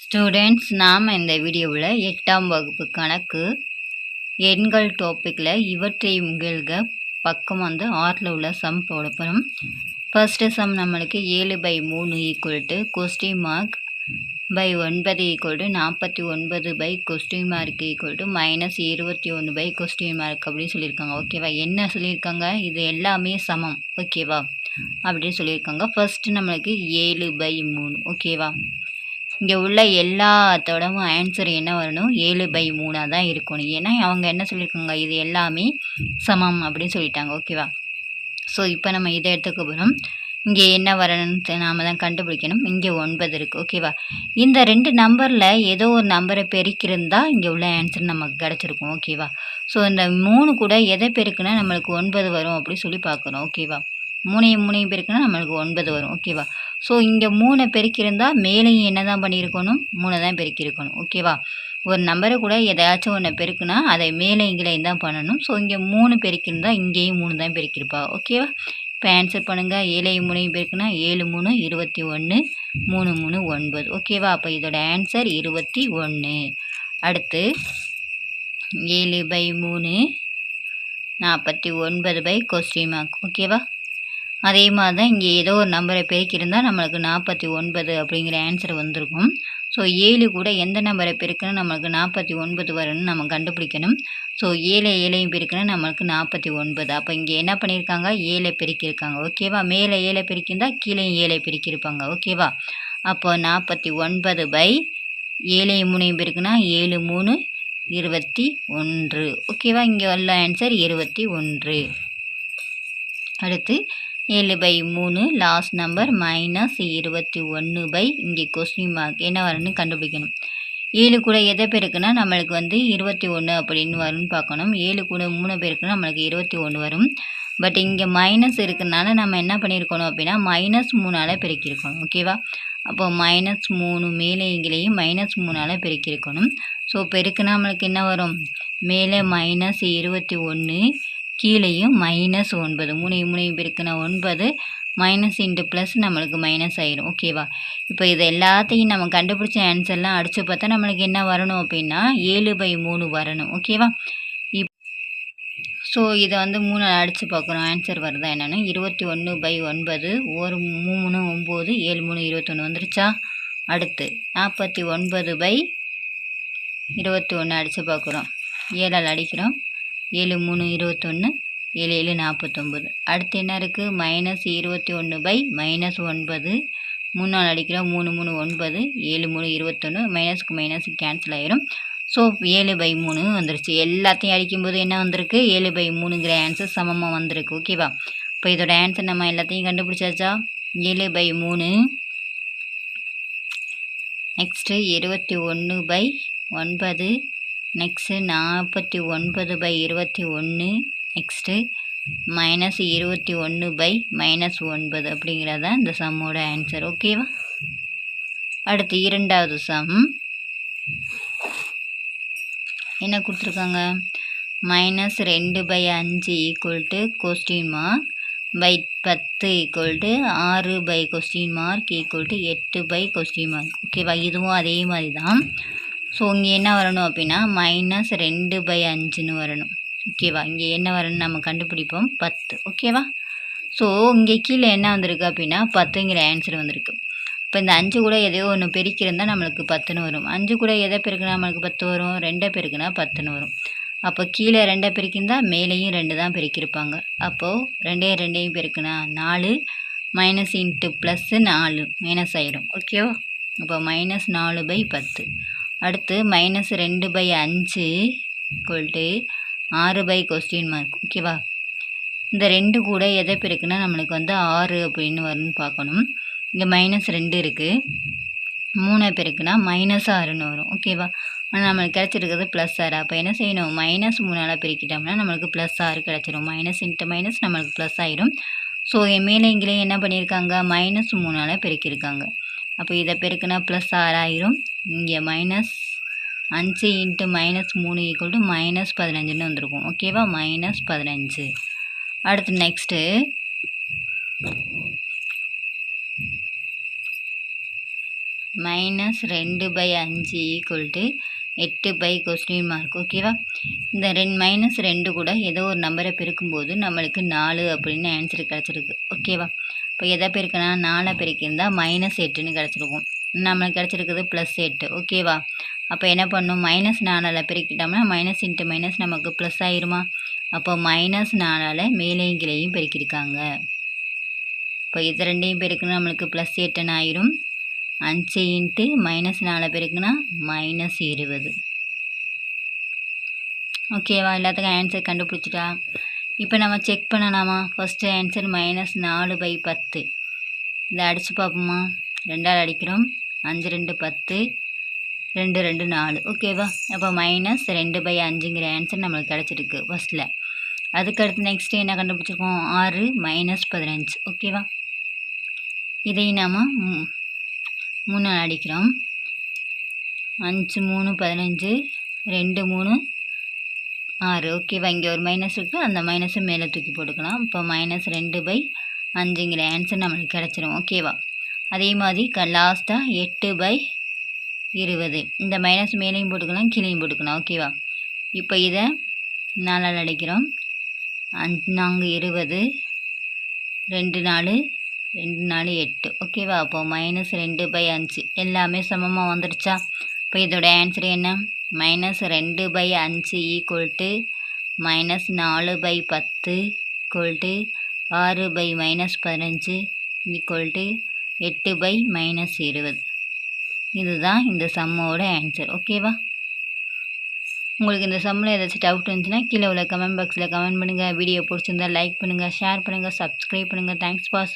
Students நாம் இந்த வீடியோவில் எட்டாம் வகுப்பு கணக்கு எண்கள் டாப்பிக்கில் இவற்றை முகிழ்க பக்கம் வந்து ஆறில் உள்ள சம் போட போகிறோம் ஃபர்ஸ்ட்டு சம் நம்மளுக்கு ஏழு பை மூணு equal to question mark by ஒன்பது ஈக்குவல் டு நாற்பத்தி ஒன்பது by question mark equal to minus இருபத்தி ஒன்று பை கொஸ்டின் மார்க் அப்படின்னு சொல்லியிருக்காங்க. ஓகேவா என்ன சொல்லியிருக்காங்க? இது எல்லாமே சமம். ஓகேவா அப்படின்னு சொல்லியிருக்காங்க. ஃபர்ஸ்ட்டு நம்மளுக்கு ஏழு பை மூணு. ஓகேவா இங்கே உள்ள எல்லாத்தோடவும் ஆன்சர் என்ன வரணும்? ஏழு பை மூணாக தான் இருக்கணும். ஏன்னா அவங்க என்ன சொல்லியிருக்காங்க இது எல்லாமே சமம் அப்படின்னு சொல்லிட்டாங்க. ஓகேவா ஸோ இப்போ நம்ம இதை எடுத்துக்க போகிறோம் இங்கே என்ன வரணும்னு நாம் தான் கண்டுபிடிக்கணும். இங்கே ஒன்பது இருக்குது ஓகேவா இந்த ரெண்டு நம்பரில் ஏதோ ஒரு நம்பரை பெருக்கிருந்தா இங்கே உள்ள ஆன்சர் நமக்கு கிடச்சிருக்கும். ஓகேவா ஸோ இந்த மூணு கூட எதை பெருக்குனா நம்மளுக்கு ஒன்பது வரும் அப்படின்னு சொல்லி பார்க்குறோம் ஓகேவா மூணையும் மூணையும் பெருக்குன்னா நம்மளுக்கு ஒன்பது வரும். ஓகேவா ஸோ இங்கே மூணை பெருக்கியிருந்தால் மேலேயும் என்ன தான் பண்ணியிருக்கணும்? மூணை தான் பெருக்கியிருக்கணும் ஓகேவா ஒரு நம்பரை கூட எதையாச்சும் ஒன்று பெருக்குனா அதை மேலே இங்கேயும் தான் பண்ணணும். ஸோ இங்கே மூணு பெருக்கியிருந்தால் இங்கேயும் மூணு தான் பெருக்கியிருப்பா ஓகேவா இப்போ ஆன்சர் பண்ணுங்கள் ஏழையும் மூணையும் பெருக்குனா ஏழு மூணு இருபத்தி ஒன்று மூணு மூணு ஒன்பது. ஓகேவா அப்போ இதோட ஆன்சர் இருபத்தி ஒன்று அடுத்து ஏழு பை மூணு நாற்பத்தி ஒன்பது பை கொஸ்டின் மார்க் ஓகேவா அதே மாதிரி தான் இங்கே ஏதோ ஒரு நம்பரை பெருக்கியிருந்தால் நம்மளுக்கு நாற்பத்தி ஒன்பது அப்படிங்கிற ஆன்சர் வந்திருக்கும். ஸோ ஏழு கூட எந்த நம்பரை பெருக்கணும் நம்மளுக்கு நாற்பத்தி ஒன்பது வரும்னு நம்ம கண்டுபிடிக்கணும். ஸோ ஏழை ஏழையும் பெருக்கணும் நம்மளுக்கு நாற்பத்தி ஒன்பது. அப்போ இங்கே என்ன பண்ணியிருக்காங்க? ஏழை பெருக்கியிருக்காங்க. ஓகேவா மேலே ஏழை பெருக்கியிருந்தா கீழே ஏழை பெருக்கியிருப்பாங்க. ஓகேவா அப்போ நாற்பத்தி ஒன்பது பை ஏழை மூணையும் பெருக்குனா ஏழு மூணு இருபத்தி ஒன்று. ஓகேவா இங்கே உள்ள ஆன்சர் இருபத்தி ஒன்று. அடுத்து ஏழு பை மூணு லாஸ்ட் நம்பர் மைனஸ் இருபத்தி ஒன்று பை இங்கே கொஸ்டின் மார்க் என்ன வரும்னு கண்டுபிடிக்கணும். ஏழு கூட எதை பேருக்குன்னா நம்மளுக்கு வந்து இருபத்தி ஒன்று அப்படின்னு வரும்னு பார்க்கணும். ஏழு கூட மூணு பேருக்குன்னா நம்மளுக்கு இருபத்தி ஒன்று வரும். பட் இங்கே மைனஸ் இருக்கிறனால நம்ம என்ன பண்ணியிருக்கணும் அப்படின்னா மைனஸ் மூணால் பெருக்கியிருக்கணும். ஓகேவா அப்போ மைனஸ் மூணு மேலே இங்கேயும் மைனஸ் மூணால் பெருக்கியிருக்கணும். ஸோ பெருக்குனா நம்மளுக்கு என்ன வரும்? மேலே மைனஸ் இருபத்தி ஒன்று கீழேயும் மைனஸ் ஒன்பது. மூணையும் மூணையும் பெருக்குனா ஒன்பது. மைனஸ் இன்ட்டு ப்ளஸ் நம்மளுக்கு மைனஸ் ஆயிரும். ஓகேவா இப்போ இது எல்லாத்தையும் நம்ம கண்டுபிடிச்ச ஆன்சர்லாம் அடித்து பார்த்தா நம்மளுக்கு என்ன வரணும் அப்படின்னா ஏழு பை மூணு வரணும். ஓகேவா இப் ஸோ இதை வந்து மூணு அடித்து பார்க்குறோம். ஆன்சர் வருதா என்னென்னு? இருபத்தி ஒன்று பை ஒன்பது. ஒரு மூணு ஒம்பது. ஏழு மூணு இருபத்தொன்று வந்துருச்சா? அடுத்து நாற்பத்தி ஒன்பது பை இருபத்தி ஒன்று அடித்து பார்க்குறோம். ஏழால் அடிக்கிறோம். ஏழு மூணு இருபத்தொன்று ஏழு ஏழு நாற்பத்தொம்பது. அடுத்து என்ன இருக்குது மைனஸ் இருபத்தி ஒன்று பை மைனஸ் ஒன்பது. மூணு நாள் அடிக்கிறோம் மூணு மூணு ஒன்பது. ஏழு மூணு இருபத்தொன்று மைனஸ்க்கு மைனஸ் கேன்சல் ஆயிரும். ஸோ ஏழு பை மூணு வந்துருச்சு. எல்லாத்தையும் அடிக்கும்போது என்ன வந்திருக்கு? ஏழு பை மூணுங்கிற ஆன்சர் சமமாக வந்திருக்கு. ஓகேவா இப்போ இதோட ஆன்சர் நம்ம எல்லாத்தையும் கண்டுபிடிச்சாச்சா? ஏழு பை மூணு. நெக்ஸ்ட்டு இருபத்தி ஒன்று பை ஒன்பது. நெக்ஸ்ட்டு நாற்பத்தி ஒன்பது பை இருபத்தி ஒன்று நெக்ஸ்ட்டு மைனஸ் இருபத்தி ஒன்று பை மைனஸ் ஒன்பது அப்படிங்கிறத இந்த சம்மோட ஆன்சர் ஓகேவா அடுத்து இரண்டாவது சம் என்ன கொடுத்துருக்காங்க? மைனஸ் ரெண்டு பை அஞ்சு equal to question mark by பத்து ஈக்குவல் டு ஆறு by question mark equal to எட்டு பை கொஸ்டின் மார்க் ஓகேவா இதுவும் அதே மாதிரி தான் ஸோ இங்கே என்ன வரணும் அப்படின்னா மைனஸ் ரெண்டு பை அஞ்சுன்னு வரணும். ஓகேவா இங்கே என்ன வரணும்னு நம்ம கண்டுபிடிப்போம். பத்து. ஓகேவா ஸோ இங்கே கீழே என்ன வந்திருக்கு அப்படின்னா பத்துங்கிற ஆன்சர் வந்திருக்கு. இப்போ இந்த அஞ்சு கூட எதையோ ஒன்று பெருக்கிருந்தால் நம்மளுக்கு பத்துன்னு வரும். அஞ்சு கூட எதை பெருக்குனா நம்மளுக்கு பத்து வரும்? ரெண்டை பெருக்குனா பத்துன்னு வரும். அப்போ கீழே ரெண்டை பெருக்கிருந்தா மேலேயும் ரெண்டு தான் பெருக்கியிருப்பாங்க அப்போது ரெண்டையும் ரெண்டையும் பெருக்குனா நாலு. மைனஸ் இன்ட்டு ப்ளஸ்ஸு நாலு. மைனஸ் ஆயிரும். ஓகேவா அப்போ மைனஸ் நாலு பை பத்து. அடுத்து மைனஸ் ரெண்டு பை அஞ்சு கொல்ட்டு ஆறு பை கொஸ்டின் மார்க் ஓகேவா இந்த ரெண்டு கூட எதை பெருக்குன்னா நம்மளுக்கு வந்து ஆறு அப்படின்னு வரும்னு பார்க்கணும். இங்கே மைனஸ் ரெண்டு இருக்குது மூணு பெருக்குன்னா மைனஸ் ஆறுன்னு வரும். ஓகேவா ஆனால் நம்மளுக்கு கிடச்சிருக்கிறது ப்ளஸ் ஆறு. அப்போ என்ன செய்யணும்? மைனஸ் மூணால் பெருக்கிட்டோம்னா நம்மளுக்கு ப்ளஸ் ஆறு கிடச்சிரும். மைனஸ் இன்ட்டு மைனஸ் நம்மளுக்கு ப்ளஸ் ஆயிரும். ஸோ மேலே இங்கேயும் என்ன பண்ணியிருக்காங்க? மைனஸ் மூணால் பெருக்கியிருக்காங்க. அப்போ இதை பெருக்குனா ப்ளஸ் ஆறாயிரும். இங்கே மைனஸ் அஞ்சு இன்ட்டு மைனஸ் மூணு ஈக்குவல் டு மைனஸ் பதினஞ்சுன்னு வந்திருக்கும். ஓகேவா மைனஸ் பதினஞ்சு. அடுத்து நெக்ஸ்ட்டு மைனஸ் ரெண்டு பை அஞ்சு ஈக்குவல் டு எட்டு பை கொஸ்டின் மார்க் ஓகேவா இந்த ரெண்டு மைனஸ் ரெண்டு கூட ஏதோ ஒரு நம்பரை பெருக்கும்போது நம்மளுக்கு நாலு அப்படின்னு ஆன்சர் கிடச்சிருக்கு. ஓகேவா இப்போ எதை பெருக்கினா? நாலை பெருக்கியிருந்தால் மைனஸ் எட்டுன்னு கிடச்சிருக்கும். நம்மளுக்கு கிடச்சிருக்குது ப்ளஸ் எட்டு ஓகேவா அப்போ என்ன பண்ணும்? மைனஸ் நாலால் பெருக்கிட்டோம்னா மைனஸ் இன்ட்டு மைனஸ் நமக்கு ப்ளஸ் ஆயிருமா? அப்போ மைனஸ் நாலால் மேலேயும் கீழேயும் பெருக்கியிருக்காங்க. இப்போ இது ரெண்டையும் பெருக்குனா நம்மளுக்கு ப்ளஸ் எட்டுன்னு ஆயிரும். அஞ்சு இன்ட்டு மைனஸ் நாலு பெருக்குனா மைனஸ் இருபது. ஓகேவா எல்லாத்துக்கும் ஆன்சர் கண்டுபிடிச்சிட்டா? இப்போ நம்ம செக் பண்ணலாமா? ஃபஸ்ட்டு ஆன்சர் மைனஸ் நாலு பை பத்து. இதை அடித்து பார்ப்போமா? ரெண்டாவது அடிக்கிறோம். அஞ்சு ரெண்டு பத்து ரெண்டு ரெண்டு நாலு. ஓகேவா அப்போ மைனஸ் ரெண்டு பை அஞ்சுங்கிற ஆன்சர் நம்மளுக்கு கிடச்சிருக்கு ஃபஸ்ட்டில் அதுக்கடுத்து நெக்ஸ்ட்டு என்ன கண்டுபிடிச்சிருக்கோம்? ஆறு மைனஸ் பதினஞ்சு. ஓகேவா இதை நாம் மூணு அடிக்கிறோம். அஞ்சு மூணு பதினஞ்சு ரெண்டு மூணு ஆறு. ஓகேவா இங்கே ஒரு மைனஸ் இருக்குது அந்த மைனஸை மேலே தூக்கி போட்டுக்கலாம். இப்போ மைனஸ் ரெண்டு பை அஞ்சுங்கிற ஆன்சர் நம்மளுக்கு கிடச்சிரும். ஓகேவா அதே மாதிரி க லாஸ்ட்டாக எட்டு பை இருபது. இந்த மைனஸ் மேலேயும் போட்டுக்கலாம் கீழேயும் போட்டுக்கலாம் ஓகேவா இப்போ இதை நாலால் அடிக்கிறோம். அஞ்சு நாங்கள் இருபது ரெண்டு நாலு ரெண்டு நாலு எட்டு ஓகேவா அப்போது மைனஸ் ரெண்டு பை அஞ்சு. எல்லாமே சமமாக வந்துடுச்சா இப்போ இதோட ஆன்சர் என்ன? மைனஸ் ரெண்டு பை அஞ்சு ஈக்குவல் டு மைனஸ் நாலு பை பத்து ஈக்குவல் டு ஆறு பை மைனஸ் பதினஞ்சு ஈக்குவல் டு எட்டு பை மைனஸ் இருபது. இதுதான் இந்த சம்மோட ஆன்சர் ஓகேவா உங்களுக்கு இந்த சம்மில் ஏதாச்சும் டவுட் இருந்துச்சுன்னா கீழே உள்ள கமெண்ட் பாக்ஸில் கமெண்ட் பண்ணுங்கள் வீடியோ பிடிச்சிருந்தா லைக் பண்ணுங்கள் ஷேர் பண்ணுங்கள் சப்ஸ்கிரைப் பண்ணுங்கள் தேங்க்ஸ் ஃபார்